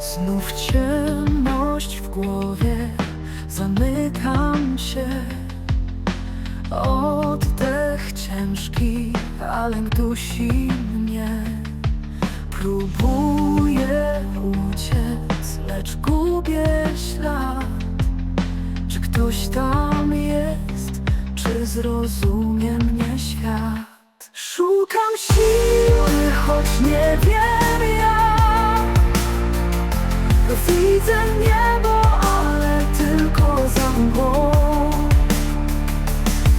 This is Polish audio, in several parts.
Znów ciemność w głowie, zamykam się. Oddech ciężki, a lęk dusi mnie. Próbuję uciec, lecz gubię ślad. Czy ktoś tam jest, czy zrozumie mnie świat? Szukam siły, Widzę niebo, ale tylko za mgłą.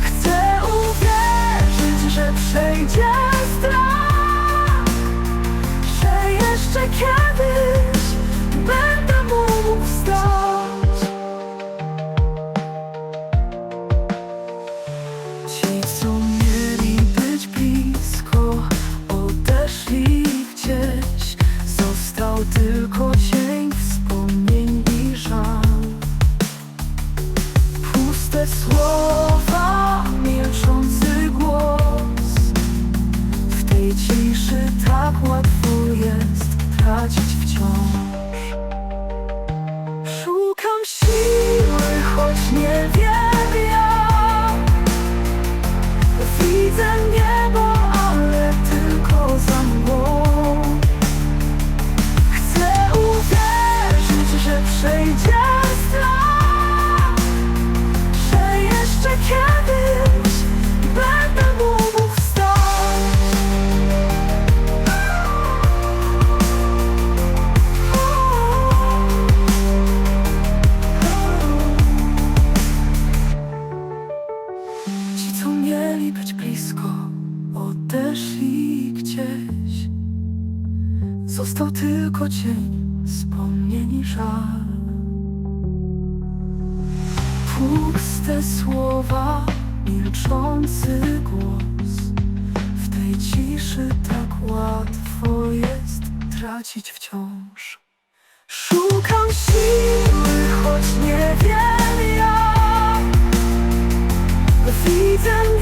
Chcę uwierzyć, że przejdzie przejdzie strach, że jeszcze kiedyś będę mógł wstać. Ci, co mieli być blisko, odeszli gdzieś. Został tylko cień, wspomnieni żal. Puste słowa, milczący głos, w tej ciszy tak łatwo jest tracić wciąż. Szukam siły, choć nie wiem jak. Widzę